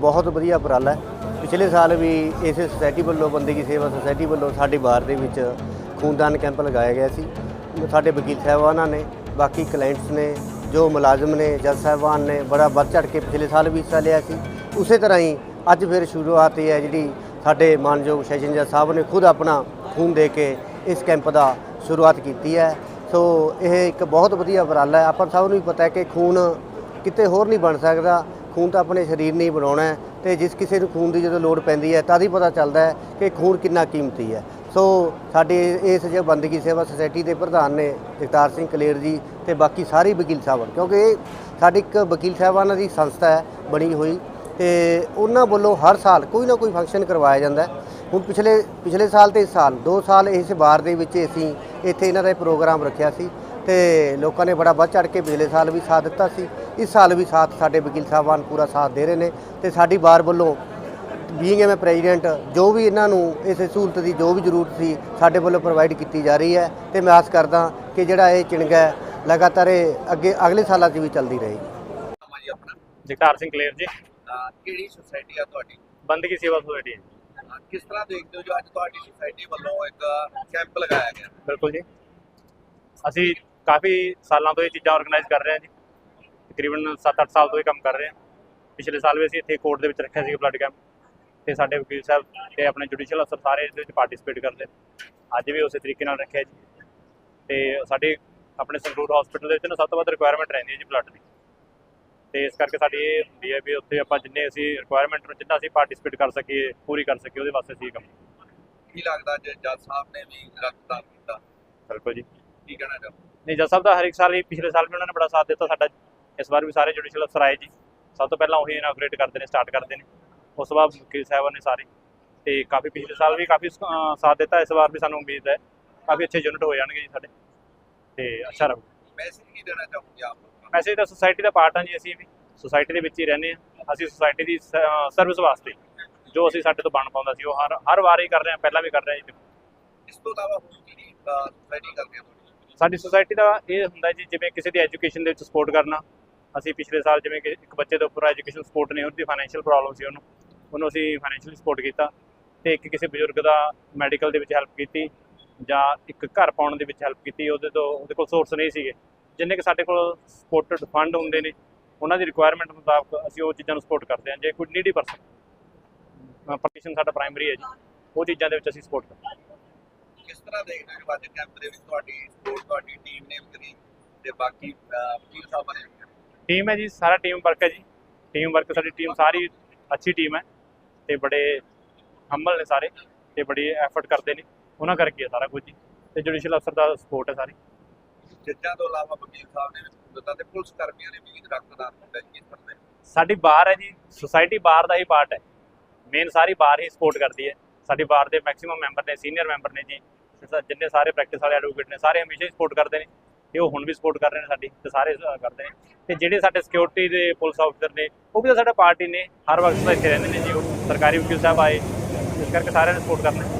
ਬਹੁਤ ਵਧੀਆ ਉਪਰਾਲਾ ਹੈ। ਪਿਛਲੇ ਸਾਲ ਵੀ ਇਸੇ ਸੁਸਾਇਟੀ ਵੱਲੋਂ ਬੰਦਗੀ ਸੇਵਾ ਸੁਸਾਇਟੀ ਵੱਲੋਂ ਸਾਡੇ ਬਾਰ ਦੇ ਵਿੱਚ ਖੂਨਦਾਨ ਕੈਂਪ ਲਗਾਇਆ ਗਿਆ ਸੀ। ਸਾਡੇ ਵਕੀਲ ਸਾਹਿਬਾਨਾਂ ਨੇ, ਬਾਕੀ ਕਲਾਇੰਟਸ ਨੇ, ਜੋ ਮੁਲਾਜ਼ਮ ਨੇ, ਜੱਜ ਸਾਹਿਬਾਨ ਨੇ, ਬੜਾ ਵੱਧ ਚੜ ਕੇ ਪਿਛਲੇ ਸਾਲ ਵੀ ਹਿੱਸਾ ਲਿਆ ਸੀ। ਉਸੇ ਤਰ੍ਹਾਂ ਹੀ ਅੱਜ ਫਿਰ ਸ਼ੁਰੂਆਤ ਇਹ ਹੈ ਜਿਹੜੀ ਸਾਡੇ ਮਾਨਯੋਗ ਸੈਸ਼ਨ ਜੱਜ ਸਾਹਿਬ ਨੇ ਖੁਦ ਆਪਣਾ ਖੂਨ ਦੇ ਕੇ ਇਸ ਕੈਂਪ ਦਾ ਸ਼ੁਰੂਆਤ ਕੀਤੀ ਹੈ। ਸੋ ਇਹ ਇੱਕ ਬਹੁਤ ਵਧੀਆ ਉਪਰਾਲਾ ਹੈ। ਆਪਾਂ ਸਭ ਨੂੰ ਵੀ ਪਤਾ ਹੈ ਕਿ ਖੂਨ ਕਿਤੇ ਹੋਰ ਨਹੀਂ ਬਣ ਸਕਦਾ। ਖੂਨ ਤਾਂ ਆਪਣੇ ਸਰੀਰ ਨੇ ਹੀ ਬਣਾਉਣਾ ਹੈ ਤੇ ਜਿਸ ਕਿਸੇ ਨੂੰ ਖੂਨ ਦੀ ਜਦੋਂ ਲੋੜ ਪੈਂਦੀ ਹੈ ਤਦ ਹੀ ਪਤਾ ਚੱਲਦਾ ਹੈ ਕਿ ਖੂਨ ਕਿੰਨਾ ਕੀਮਤੀ ਹੈ। ਸੋ ਸਾਡੇ ਇਸ ਜੋ ਬੰਦਗੀ ਸੇਵਾ ਸੁਸਾਇਟੀ ਦੇ ਪ੍ਰਧਾਨ ਨੇ ਜਗਤਾਰ ਸਿੰਘ ਕਲੇਰ ਜੀ ਤੇ ਬਾਕੀ ਸਾਰੇ ਵਕੀਲ ਸਾਹਿਬਾਨ, ਕਿਉਂਕਿ ਇਹ ਸਾਡੀ ਇੱਕ ਵਕੀਲ ਸਾਹਿਬਾਨਾਂ ਦੀ ਸੰਸਥਾ ਹੈ, ਬਣੀ ਹੋਈ। ਤੇ ਉਹਨਾਂ ਵੱਲੋਂ ਹਰ ਸਾਲ ਕੋਈ ਨਾ ਕੋਈ ਫੰਕਸ਼ਨ ਕਰਵਾਇਆ ਜਾਂਦਾ ਹੈ। ਹੁਣ ਪਿਛਲੇ ਪਿਛਲੇ ਸਾਲ ਤੇ ਇਸ ਸਾਲ 2 ਸਾਲ ਇਸ ਬਾਰ ਦੇ ਵਿੱਚ ਅਸੀਂ ਇੱਥੇ ਇਹਨਾਂ ਦਾ ਇਹ ਪ੍ਰੋਗਰਾਮ ਰੱਖਿਆ ਸੀ। ਤੇ ਲੋਕਾਂ ਨੇ ਬੜਾ ਵੱਧ ਚੜ ਕੇ ਪਿਛਲੇ ਸਾਲ ਵੀ ਸਾਥ ਦਿੱਤਾ ਸੀ। ਇਸ ਸਾਲ ਵੀ ਸਾਥ ਸਾਡੇ ਵਕੀਲ ਸਾਹਿਬਾਨ ਪੂਰਾ ਸਾਥ ਦੇ ਰਹੇ ਨੇ ਤੇ ਸਾਡੀ ਬਾਰ ਵੱਲੋਂ ਬੀਇੰਗ ਐਮ ਪ੍ਰੈਜ਼ੀਡੈਂਟ ਜੋ ਵੀ ਇਹਨਾਂ ਨੂੰ ਇਸ ਸਹੂਲਤ ਦੀ ਜੋ ਵੀ ਜ਼ਰੂਰਤ ਸੀ ਸਾਡੇ ਵੱਲੋਂ ਪ੍ਰੋਵਾਈਡ ਕੀਤੀ ਜਾ ਰਹੀ ਹੈ ਤੇ ਮੈਂ ਆਸ ਕਰਦਾ ਕਿ ਜਿਹੜਾ ਇਹ ਚਿਣਗਾ ਹੈ, ਲਗਾਤਾਰ ਇਹ ਅੱਗੇ ਅਗਲੇ ਸਾਲਾਂ 'ਚ ਵੀ ਚੱਲਦੀ ਰਹੇਗੀ ਜਗਤਾਰ ਸਿੰਘ ਕਲੇਰ ਜੀ। ਕਿਹੜੀ ਸੁਸਾਇਟੀ ਆ ਤੁਹਾਡੀ? ਬੰਦਗੀ ਸੇਵਾ ਸੁਸਾਇਟੀ ਕਿਸ ਤਰ੍ਹਾਂ ਦੇਖਦੇ ਹੋ ਜੋ ਅੱਜ ਤੁਹਾਡੀ ਸੁਸਾਇਟੀ ਵੱਲੋਂ ਇੱਕ ਕੈਂਪ ਲਗਾਇਆ ਗਿਆ? ਬਿਲਕੁਲ ਜੀ। ਅਸੀਂ ਕਾਫੀ ਸਾਲਾਂ ਤੋਂ ਇਹ ਚੀਜ਼ਾਂ ਆਰਗੇਨਾਈਜ਼ ਕਰ ਰਹੇ ਹਾਂ ਜੀ। ਤਕਰੀਬਨ 7-8 ਸਾਲ ਤੋਂ ਇਹ ਕੰਮ ਕਰ ਰਹੇ ਹਾਂ। ਪਿਛਲੇ ਸਾਲ ਵੀ ਅਸੀਂ ਇੱਥੇ ਕੋਰਟ ਦੇ ਵਿੱਚ ਰੱਖਿਆ ਸੀ ਬਲੱਡ ਕੈਂਪ ਤੇ ਸਾਡੇ ਵਕੀਲ ਸਾਹਿਬ ਤੇ ਆਪਣੇ ਜੁਡੀਸ਼ੀਅਲ ਅਫਸਰ ਸਾਰੇ ਇਹਦੇ ਵਿੱਚ ਪਾਰਟਿਸਿਪੇਟ ਕਰਦੇ। ਅੱਜ ਵੀ ਉਸੇ ਤਰੀਕੇ ਨਾਲ ਰੱਖਿਆ ਜੀ। ਤੇ ਸਾਡੇ ਆਪਣੇ ਸੰਗਰੂਰ ਹਸਪੀਟਲ ਦੇ ਵਿੱਚ ਨਾ ਸਭ ਤੋਂ ਵੱਧ ਰਿਕੁਆਇਰਮੈਂਟ ਰਹਿੰਦੀ ਹੈ ਜੀ ਬਲੱਡ ਦੀ। ਤੇ ਇਸ ਕਰਕੇ ਸਾਡੀ ਇਹ ਹੁੰਦੀ ਹੈ ਵੀ ਉੱਥੇ ਆਪਾਂ ਜਿੰਨੇ ਅਸੀਂ ਰਿਕੁਆਇਰਮੈਂਟ ਨੂੰ ਜਿੰਨਾ ਅਸੀਂ ਪਾਰਟਿਸਿਪੇਟ ਕਰ ਸਕੀਏ ਪੂਰੀ ਕਰ ਸਕੀਏ ਉਹਦੇ ਵਾਸਤੇ ਅਸੀਂ ਕੰਮ ਕੀ ਲੱਗਦਾ ਜੱਜ ਸਾਹਿਬ ਨੇ ਵੀ ਰਕਤਦਾਨ ਕੀਤਾ? ਬਿਲਕੁਲ ਜੀ। ਕੀ ਕਹਿਣਾ ਚਾਹੋ ਨਹੀਂ ਜੱਜ ਸਾਹਿਬ ਦਾ ਹਰ ਇੱਕ ਸਾਲ ਹੀ ਪਿਛਲੇ ਸਾਲ ਵੀ ਉਹਨਾਂ ਨੇ ਬੜਾ ਸਾਥ ਦਿੱਤਾ ਸਾਡਾ। ਇਸ ਵਾਰ ਵੀ ਸਾਰੇ ਜੁਡੀਸ਼ੀਅਲ ਅਫਸਰ ਆਏ ਜੀ। ਸਭ ਤੋਂ ਪਹਿਲਾਂ ਉਹੀ ਇਨਾਗਰੇਟ ਕਰਦੇ ਨੇ ਸਟਾਰਟ ਕਰਦੇ ਨੇ। ਉਸ ਤੋਂ ਬਾਅਦ ਵਕੀਲ ਸਾਹਿਬਾਨ ਨੇ ਸਾਰੇ। ਤੇ ਕਾਫੀ ਪਿਛਲੇ ਸਾਲ ਵੀ ਕਾਫੀ ਸਾਥ ਦਿੱਤਾ। ਇਸ ਵਾਰ ਵੀ ਸਾਨੂੰ ਉਮੀਦ ਹੈ ਕਾਫੀ ਅੱਛੇ ਯੂਨਿਟ ਹੋ ਜਾਣਗੇ ਜੀ ਸਾਡੇ। ਤੇ ਅੱਛਾ ਰਹੂ। ਮੈਸੇਜ ਕੀ ਦੇਣਾ ਚਾਹੋਗੇ ਆਪ? ਮੈਸੇਜ ਤਾਂ ਸੁਸਾਇਟੀ ਦਾ ਪਾਰਟ ਹਾਂ ਜੀ ਅਸੀਂ ਵੀ। ਸੁਸਾਇਟੀ ਦੇ ਵਿੱਚ ਹੀ ਰਹਿੰਦੇ ਹਾਂ। ਅਸੀਂ ਸੁਸਾਇਟੀ ਦੀ ਸਰਵਿਸ ਵਾਸਤੇ ਜੋ ਅਸੀਂ ਸਾਡੇ ਤੋਂ ਬਣ ਪਾਉਂਦਾ ਸੀ ਉਹ ਹਰ ਹਰ ਵਾਰ ਹੀ ਕਰ ਰਹੇ ਹਾਂ। ਪਹਿਲਾਂ ਵੀ ਕਰ ਰਹੇ ਹਾਂ ਜੀ। ਇਸ ਤੋਂ ਇਲਾਵਾ ਹੋਰ ਕੀ ਸੁਸਾਇਟੀ ਕਰਦੇ ਆ ਸਾਡੀ ਸੁਸਾਇਟੀ ਦਾ ਇਹ ਹੁੰਦਾ ਜੀ, ਜਿਵੇਂ ਕਿਸੇ ਦੀ ਐਜੂਕੇਸ਼ਨ ਦੇ ਵਿੱਚ ਸਪੋਰਟ ਕਰਨਾ। ਅਸੀਂ ਪਿਛਲੇ ਸਾਲ ਜਿਵੇਂ ਕਿ ਇੱਕ ਬੱਚੇ ਦੇ ਉੱਪਰ ਐਜੂਕੇਸ਼ਨ ਸਪੋਰਟ ਨਹੀਂ ਉਹਦੀ ਫਾਈਨੈਂਸ਼ੀਅਲ ਪ੍ਰੋਬਲਮ ਸੀ ਉਹਨੂੰ। ਉਹਨੂੰ ਅਸੀਂ ਫਾਈਨੈਂਸ਼ੀਅਲੀ ਸਪੋਰਟ ਕੀਤਾ ਤੇ ਇੱਕ ਕਿਸੇ ਬਜ਼ੁਰਗ ਦਾ ਮੈਡੀਕਲ ਦੇ ਵਿੱਚ ਹੈਲਪ ਕੀਤੀ ਜਾਂ ਇੱਕ ਘਰ ਪਾਉਣ ਦੇ ਵਿੱਚ ਹੈਲਪ ਕੀਤੀ, ਉਹਦੇ ਤੋਂ ਉਹਦੇ ਕੋਲ ਸੋਰਸ ਨਹੀਂ ਸੀਗੇ। ਜਿੰਨੇ ਕਿ ਸਾਡੇ ਕੋਲ ਸਪੋਰਟਡ ਫੰਡ ਹੁੰਦੇ ਨੇ, ਉਹਨਾਂ ਦੀ ਰਿਕੁਆਇਰਮੈਂਟ ਮੁਤਾਬਕ ਅਸੀਂ ਉਹ ਚੀਜ਼ਾਂ ਨੂੰ ਸਪੋਰਟ ਕਰਦੇ ਹਾਂ, ਜੇ ਕੋਈ ਨੀਡੀ ਪਰਸਨ ਪਰਮਿਸ਼ਨ ਸਾਡਾ ਪ੍ਰਾਇਮਰੀ ਹੈ ਜੀ, ਉਹ ਚੀਜ਼ਾਂ ਦੇ ਵਿੱਚ ਅਸੀਂ ਸਪੋਰਟ ਕਰਦੇ ਹਾਂ। ਕਿਸ ਤਰ੍ਹਾਂ ਦੇਖਦੇ ਹੋ ਅੱਜ ਕੈਂਪ ਦੇ ਵਿੱਚ ਤੁਹਾਡੀ ਤੁਹਾਡੀ ਟੀਮ ਨੇ ਕਰੀ ਤੇ ਬਾਕੀ ਵਕੀਲ ਸਾਹਿਬਾਂ ਨੇ। ਟੀਮ ਹੈ ਜੀ ਸਾਰਾ ਟੀਮ ਵਰਕ ਹੈ ਜੀ। ਟੀਮ ਵਰਕ ਸਾਡੀ ਟੀਮ ਸਾਰੀ ਅੱਛੀ ਟੀਮ ਹੈ ਤੇ ਬੜੇ ਹੰਬਲ ਨੇ ਸਾਰੇ ਤੇ ਬੜੀ ਐਫਰਟ ਕਰਦੇ ਨੇ। ਉਹਨਾਂ ਕਰਕੇ ਸਾਰਾ ਕੁਝ ਜੀ। ਤੇ ਜੁਡੀਸ਼ੀਅਲ ਅਫਸਰ ਦਾ ਸਪੋਰਟ ਹੈ ਸਾਰੀ। ਜੱਜਾਂ ਤੋਂ ਇਲਾਵਾ ਵਕੀਲ ਸਾਹਿਬ ਨੇ ਦਿੱਤਾ ਤੇ ਪੁਲਿਸ ਕਰਮੀਆਂ ਨੇ ਵੀ ਰਕਤਦਾਨ ਕੀਤਾ ਜੀ ਸਾਡੀ ਬਾਰ ਹੈ ਜੀ ਸੁਸਾਇਟੀ ਬਾਰ ਦਾ ਹੀ ਪਾਰਟ ਹੈ। ਮੇਨ ਸਾਰੀ ਬਾਰ ਹੀ ਸਪੋਰਟ ਕਰਦੀ ਹੈ। ਸਾਡੀ ਬਾਰ ਦੇ ਮੈਕਸਿਮਮ ਮੈਂਬਰ ਨੇ ਸੀਨੀਅਰ ਮੈਂਬਰ ਨੇ ਜੀ। ਜਿੰਨੇ ਸਾਰੇ ਪ੍ਰੈਕਟਿਸ ਵਾਲੇ ਐਡਵੋਕੇਟ ਨੇ, ਸਾਰੇ ਹਮੇਸ਼ਾ ਹੀ ਸਪੋਰਟ ਕਰਦੇ ਨੇ। ਤੇ ਉਹ ਹੁਣ ਵੀ ਸਪੋਰਟ ਕਰ ਰਹੇ ਨੇ ਸਾਡੀ ਤੇ ਸਾਰੇ ਕਰਦੇ ਨੇ। ਤੇ ਜਿਹੜੇ ਸਾਡੇ ਸਿਕਿਉਰਿਟੀ ਦੇ ਪੁਲਿਸ ਆਫੀਸਰ ਨੇ, ਉਹ ਵੀ ਤਾਂ ਸਾਡਾ ਪਾਰਟੀ ਨੇ। ਹਰ ਵਕਤ ਇੱਥੇ ਰਹਿੰਦੇ ਨੇ ਜੀ ਉਹ। ਸਰਕਾਰੀ ਵਕੀਲ ਸਾਹਿਬ ਆਏ, ਇਸ ਕਰਕੇ ਸਾਰਿਆਂ ਨੇ ਸਪੋਰਟ ਕਰਨਾ।